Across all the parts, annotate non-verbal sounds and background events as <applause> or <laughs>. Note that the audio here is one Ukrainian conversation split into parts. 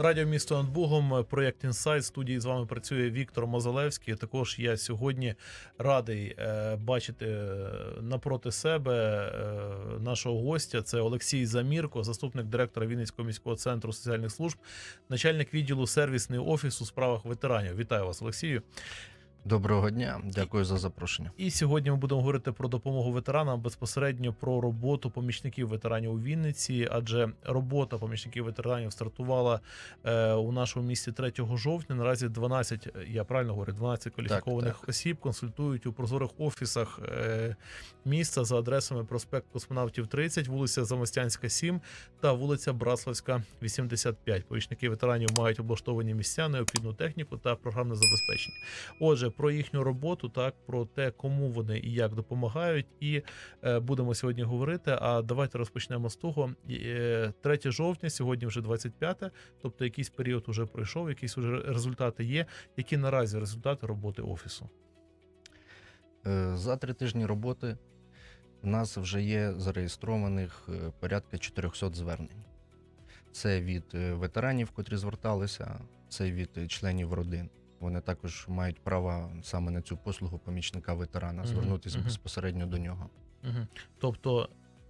Радіо місто над Бугом, проєкт Інсайт. Студії з вами працює Віктор Мозалевський. Також я сьогодні радий е, бачити е, напроти себе е, нашого гостя. Це Олексій Замірко, заступник директора Вінницького міського центру соціальних служб, начальник відділу сервісний офіс у справах ветеранів. Вітаю вас, Олексію. Доброго дня, дякую за запрошення. І сьогодні ми будемо говорити про допомогу ветеранам безпосередньо про роботу помічників ветеранів у Вінниці, адже робота помічників ветеранів стартувала е, у нашому місті 3 жовтня. Наразі 12, я правильно говорю, 12 кваліфікованих так. осіб консультують у прозорих офісах е, міста за адресами проспект Космонавтів 30, вулиця Замостянська 7 та вулиця Браславська 85. Помічники ветеранів мають облаштовані місця, необхідну техніку та програмне забезпечення. Отже, про їхню роботу, так про те, кому вони і як допомагають, і е, будемо сьогодні говорити. А давайте розпочнемо з того. Е, 3 жовтня, сьогодні вже 25, тобто якийсь період уже пройшов, якісь вже результати є. Які наразі результати роботи офісу? Е, За три тижні роботи в нас вже є зареєстрованих е, порядка 400 звернень. Це від е, ветеранів, котрі зверталися, це від е, членів родин. Вони також мають право саме на цю послугу помічника ветерана звернутися безпосередньо до нього. Угу. Тобто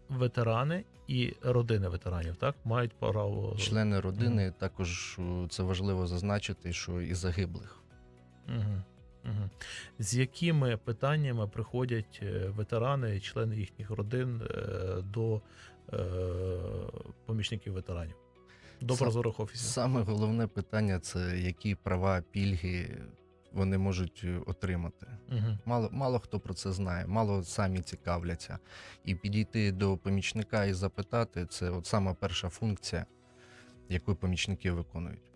ветерани і родини ветеранів так мають право Члени родини також е, це важливо зазначити, що і загиблих. Угу. Угу. З якими питаннями приходять е, ветерани, члени їхніх родин е, до помічників ветеранів? До прозорих офісів? Саме головне питання це які права, пільги вони можуть е, отримати. Угу. Мало, мало хто про це знає, мало самі цікавляться. І підійти до помічника і запитати це от сама перша функція, яку помічники виконують.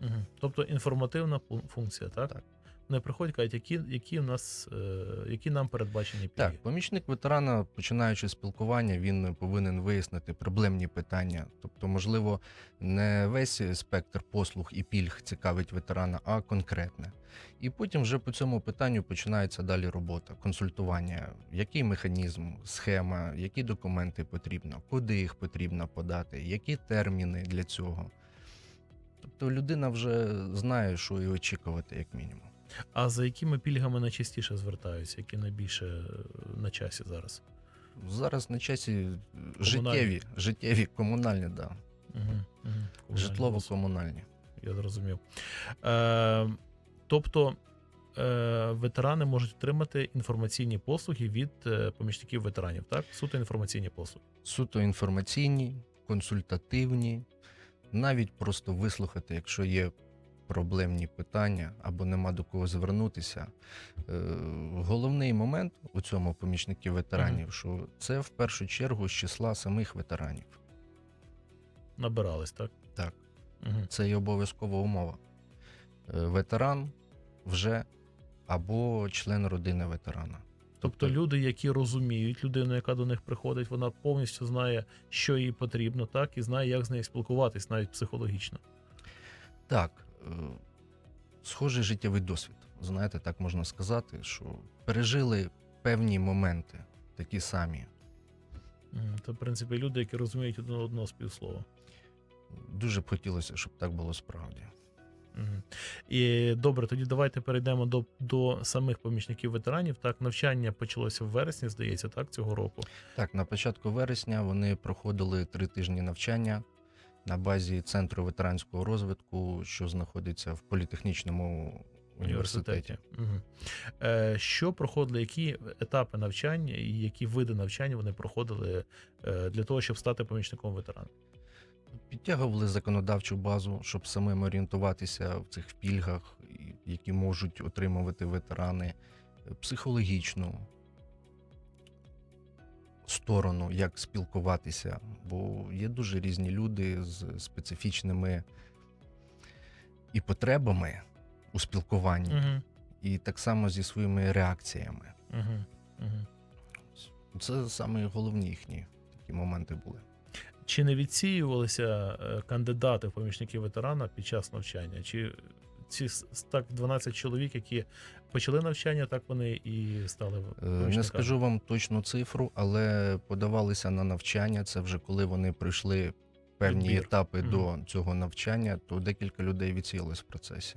Угу. Тобто інформативна функція, так? Так. Вони приходять, кажуть, які, які, в нас, е, які нам передбачені пільги. Так, помічник ветерана, починаючи спілкування, він повинен вияснити проблемні питання. Тобто, можливо, не весь спектр послуг і пільг цікавить ветерана, а конкретне. І потім вже по цьому питанню починається далі робота, консультування, який механізм, схема, які документи потрібно, куди їх потрібно подати, які терміни для цього. Тобто людина вже знає, що і очікувати, як мінімум. А за якими пільгами найчастіше звертаються, які найбільше е, на часі зараз? Зараз на часі життєві, життєві, комунальні, да. Угу. Угу. житлово-комунальні. Я зрозумів. Е, тобто е, ветерани можуть отримати інформаційні послуги від е, помічників ветеранів, так? Суто інформаційні послуги. Суто інформаційні, консультативні, навіть просто вислухати, якщо є проблемні питання або нема до кого звернутися. Е, головний момент у цьому помічників ветеранів, що це в першу чергу з числа самих ветеранів. Набирались, так? Так. Угу. Це є обов'язкова умова. Е, Ветеран вже або член родини ветерана. Тобто люди, які розуміють людину, яка до них приходить, вона повністю знає, що їй потрібно, так, і знає, як з нею спілкуватись, навіть психологічно. Так, схожий життєвий досвід. Знаєте, так можна сказати, що пережили певні моменти, такі самі. Це, в принципі, люди, які розуміють одне одного співслова. Дуже б хотілося, щоб так було справді. І добре, тоді давайте перейдемо до, до самих помічників ветеранів. Так, навчання почалося в вересні, здається, так, цього року. Так, на початку вересня вони проходили три тижні навчання на базі Центру ветеранського розвитку, що знаходиться в політехнічному університеті. Угу. Е, що проходили, які етапи навчання і які види навчання вони проходили е, для того, щоб стати помічником ветерана? Підтягували законодавчу базу, щоб самим орієнтуватися в цих пільгах, які можуть отримувати ветерани, психологічну сторону, як спілкуватися, бо є дуже різні люди з специфічними і потребами у спілкуванні, Угу. і так само зі своїми реакціями. Угу. Угу. Це саме головні їхні такі моменти були. Чи не відсіювалися е, кандидати в помічники ветерана під час навчання? Чи ці так 12 чоловік, які почали навчання, так вони і стали Е? Не скажу вам точну цифру, але подавалися на навчання. Це вже коли вони пройшли певні Відбір. етапи Мгм. до цього навчання, то декілька людей відсіялось в процесі.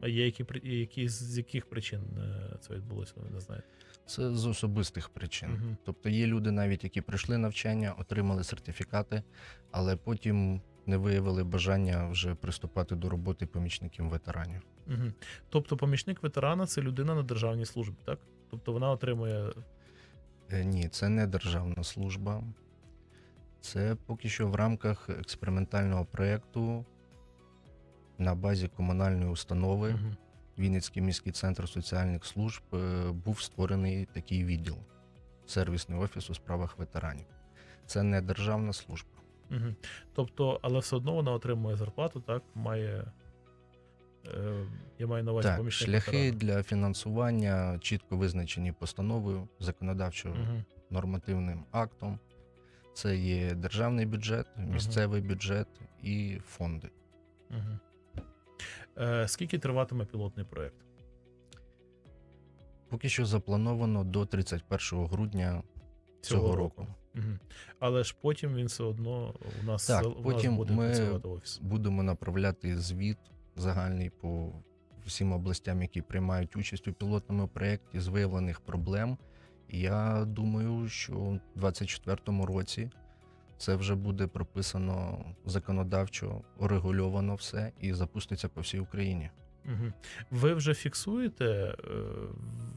А є які які з яких причин е, це відбулося? Ви не знаєте? Це з особистих причин. Мгм. Тобто є люди, навіть які пройшли навчання, отримали сертифікати, але потім не виявили бажання вже приступати до роботи помічників ветеранів. Угу. Тобто, помічник ветерана це людина на державній службі, так? Тобто вона отримує Е, Ні, це не державна служба. Це поки що в рамках експериментального проєкту на базі комунальної установи Мгм. Вінницький міський центр соціальних служб е, був створений такий відділ сервісний офіс у справах ветеранів. Це не державна служба. Угу. Тобто, але все одно вона отримує зарплату, так? Має. Е, я маю на увазі Так, помічник шляхи ветерана. для фінансування чітко визначені постановою законодавчо Мгм. нормативним актом. Це є державний бюджет, місцевий бюджет і фонди. Угу. Е, скільки триватиме пілотний проєкт? Поки що заплановано до 31 грудня цього, року. Угу. Але ж потім він все одно у нас, Так, у потім нас буде ми- працювати офіс. Будемо направляти звіт загальний по всім областям, які приймають участь у пілотному проєкті з виявлених проблем. І я думаю, що в 2024 році це вже буде прописано законодавчо, урегульовано все і запуститься по всій Україні. Ви вже фіксуєте, е,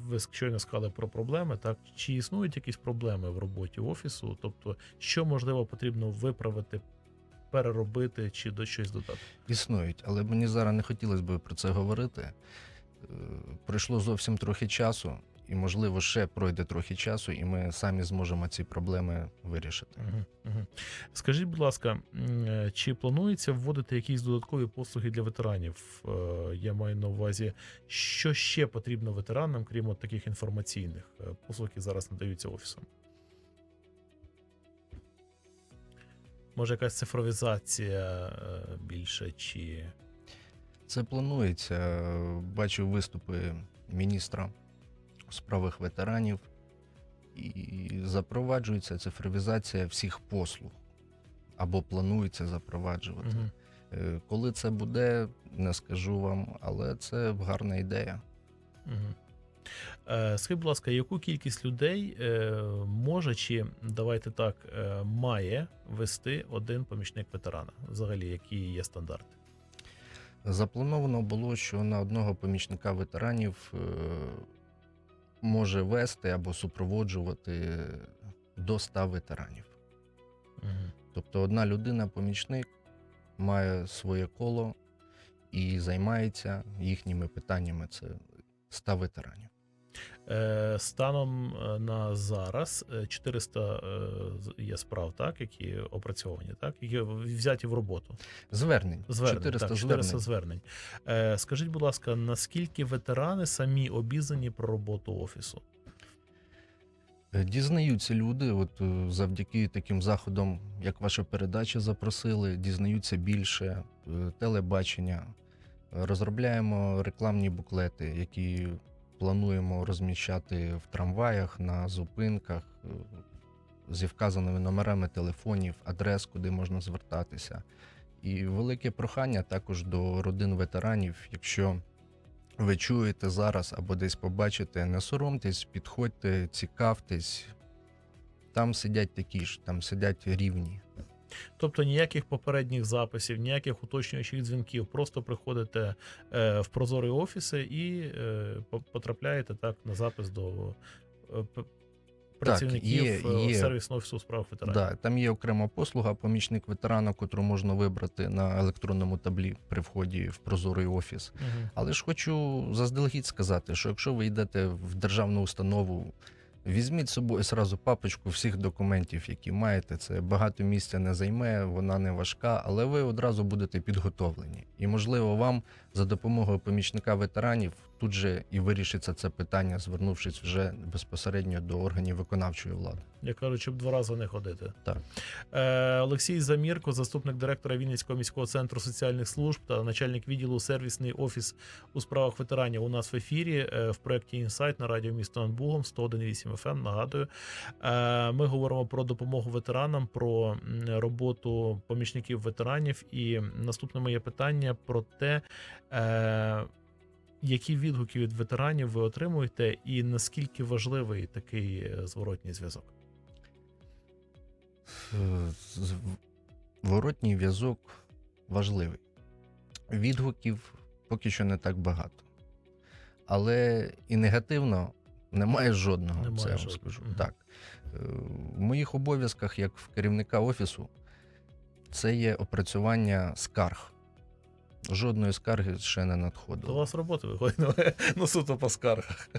ви щойно сказали про проблеми, так? Чи існують якісь проблеми в роботі офісу? Тобто, що можливо потрібно виправити, переробити чи до щось додати? Існують, але мені зараз не хотілося б про це говорити. Е, Пройшло зовсім трохи часу, і, можливо, ще пройде трохи часу, і ми самі зможемо ці проблеми вирішити. Угу. Угу. Скажіть, будь ласка, е, чи планується вводити якісь додаткові послуги для ветеранів? Е, Я маю на увазі, що ще потрібно ветеранам, крім от таких інформаційних е, послуг, які зараз надаються офісом? Може, якась цифровізація більше, чи Це планується. Бачу виступи міністра справах ветеранів, і запроваджується цифровізація всіх послуг або планується запроваджувати. Е, Коли це буде, не скажу вам, але це гарна ідея. Угу. Скажіть, будь ласка, яку кількість людей е, може чи давайте так має вести один помічник ветерана? Взагалі, які є стандарти? Заплановано було, що на одного помічника ветеранів може вести або супроводжувати до 100 ветеранів. Угу. Тобто одна людина, помічник, має своє коло і займається їхніми питаннями. Це 100 ветеранів. Е, станом е, на зараз е, 400 е, є справ, так, які опрацьовані, так, які взяті в роботу. Звернень. Звернень, 400 так, 400 звернень. Е, скажіть, будь ласка, наскільки ветерани самі обізнані про роботу офісу? Дізнаються люди, от завдяки таким заходам, як ваша передача запросили, дізнаються більше телебачення. Розробляємо рекламні буклети, які плануємо розміщати в трамваях, на зупинках е, зі вказаними номерами телефонів, адрес, куди можна звертатися. І велике прохання також до родин ветеранів, якщо ви чуєте зараз або десь побачите, не соромтесь, підходьте, цікавтесь. Там сидять такі ж, там сидять рівні. Тобто ніяких попередніх записів, ніяких уточнюючих дзвінків. Просто приходите е, в прозорі офіси і е, по- потрапляєте так на запис до е, працівників є- е, є. сервісного офісу у справах ветеранів. Да, там є окрема послуга, помічник ветерана, котру можна вибрати на електронному таблі при вході в прозорий офіс. Мгм. Але ж хочу заздалегідь сказати, що якщо ви йдете в державну установу, візьміть з собою сразу папочку всіх документів, які маєте. Це багато місця не займе, вона не важка, але ви одразу будете підготовлені. І можливо, вам за допомогою помічника ветеранів тут же і вирішиться це питання, звернувшись вже безпосередньо до органів виконавчої влади. Я кажу, щоб два рази не ходити. Так. Е, Олексій Замірко, заступник директора Вінницького міського центру соціальних служб та начальник відділу сервісний офіс у справах ветеранів. У нас в ефірі е, в проєкті Інсайт на радіо місто над Бугом 101.8 FM, Нагадую, Е, ми говоримо про допомогу ветеранам, про роботу помічників ветеранів. І наступне моє питання про те. Е, які відгуки від ветеранів ви отримуєте, і наскільки важливий такий е, зворотній зв'язок? Е, з- Воротній зв'язок важливий. Відгуків поки що не так багато. Але і негативно немає жодного. Немає це я вам скажу. Мгм. Так. Е, В моїх обов'язках, як в керівника офісу, це є опрацювання скарг. Жодної скарги ще не надходило. вас роботи виходить <laughs> ну, суто по скаргах.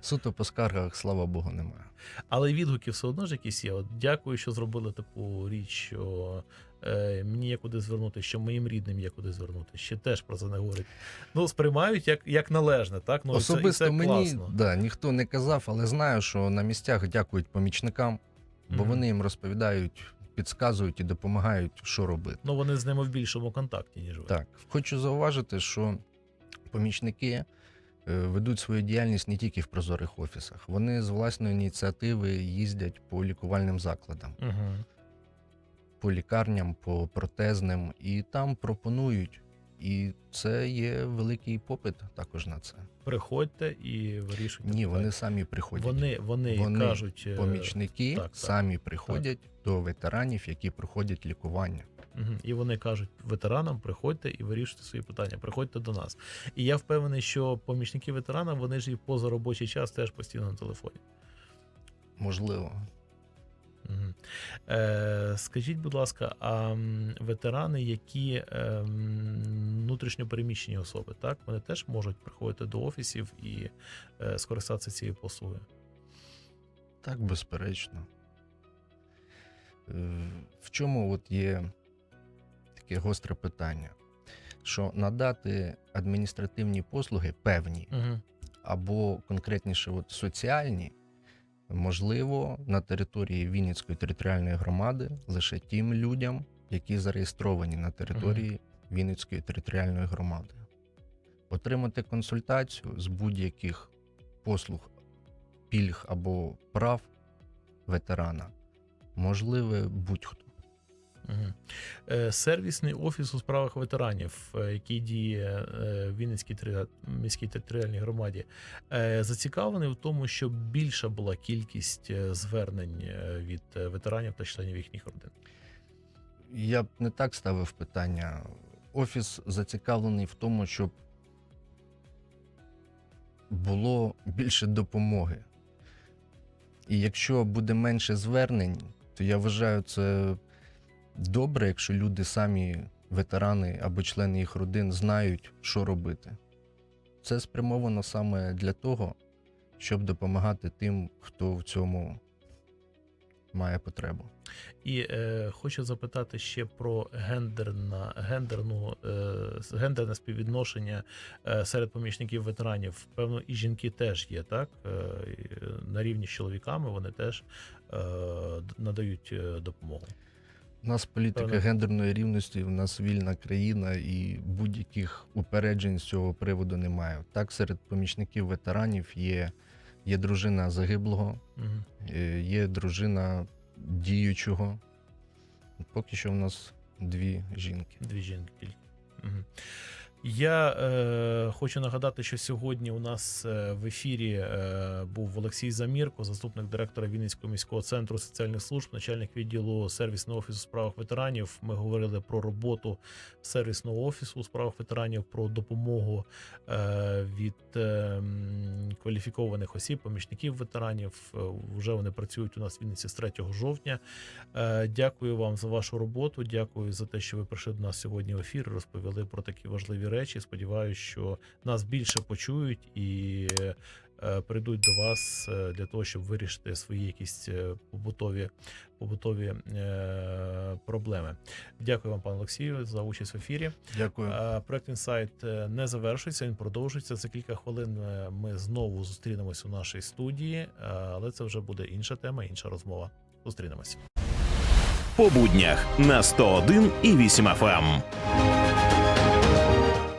Суто по скаргах, слава Богу, немає. Але відгуки все одно ж якісь є. От дякую, що зробили таку річ, що е, мені є куди звернути, що моїм рідним є куди звернути. Ще теж про це не говорять. Ну, сприймають як, як належне, так? Ну, і це- і Особисто це, мені класно. да, ніхто не казав, але знаю, що на місцях дякують помічникам, бо Мгм. вони їм розповідають, підказують і допомагають, що робити. Ну, вони з ними в більшому контакті, ніж ви. Так, хочу зауважити, що помічники е, ведуть свою діяльність не тільки в прозорих офісах. Вони з власної ініціативи їздять по лікувальним закладам, Угу. по лікарням, по протезним, і там пропонують. І це є великий попит також на це. Приходьте і вирішуйте. Ні, питання. вони самі приходять. вони, вони, Вони кажуть. е, Помічники так, так, самі приходять до ветеранів, які проходять лікування. Мгм. І вони кажуть ветеранам: приходьте і вирішуйте свої питання. Приходьте до нас. І я впевнений, що помічники ветерана вони ж і поза робочий час теж постійно на телефоні. Можливо, Е, скажіть, будь ласка, а ветерани, які е, внутрішньо переміщені особи, так вони теж можуть приходити до офісів і е, скористатися цією послугою? так безперечно. В чому от є таке гостре питання? Що надати адміністративні послуги певні Угу. або конкретніше от соціальні, можливо, на території Вінницької територіальної громади лише тим людям, які зареєстровані на території Вінницької територіальної громади. Отримати консультацію з будь-яких послуг, пільг або прав ветерана можливе будь-хто. Е, сервісний офіс у справах ветеранів, е, який діє е, в Вінницькій міській територіальній громаді, зацікавлений в тому, щоб більша була кількість звернень від ветеранів та членів їхніх родин. Я б не так ставив питання. Офіс зацікавлений в тому, щоб було більше допомоги. І якщо буде менше звернень, то я вважаю це добре, якщо люди самі, ветерани або члени їх родин, знають, що робити. Це спрямовано саме для того, щоб допомагати тим, хто в цьому має потребу. І е, хочу запитати ще про гендерна, гендерну, е, гендерне співвідношення е, серед помічників ветеранів. Певно, і жінки теж є, так? Е, е, на рівні з чоловіками вони теж е, надають е, допомогу. У нас політика Правильно. гендерної рівності, у нас вільна країна, і будь-яких упереджень з цього приводу немає. Так, серед помічників ветеранів є, є дружина загиблого, е, є дружина діючого. Поки що в нас дві жінки. Дві жінки тільки. Мгм. Я е, хочу нагадати, що сьогодні у нас е, в ефірі е, був Олексій Замірко, заступник директора Вінницького міського центру соціальних служб, начальник відділу сервісного офісу у справах ветеранів. Ми говорили про роботу сервісного офісу у справах ветеранів, про допомогу е, від е, кваліфікованих осіб, помічників ветеранів. Е, Вже вони працюють у нас в Вінниці з 3 жовтня. Е, Дякую вам за вашу роботу. Дякую за те, що ви прийшли до нас сьогодні в ефір. Розповіли про такі важливі речі. Сподіваюся, що нас більше почують і е, прийдуть до вас е, для того, щоб вирішити свої якісь е, побутові побутові проблеми. Дякую вам, пане Олексію, за участь в ефірі. Дякую. Проект інсайт не завершується. Він продовжується. За кілька хвилин ми знову зустрінемось у нашій студії, але це вже буде інша тема, інша розмова. Зустрінемось. по буднях на 101 і 8 FM.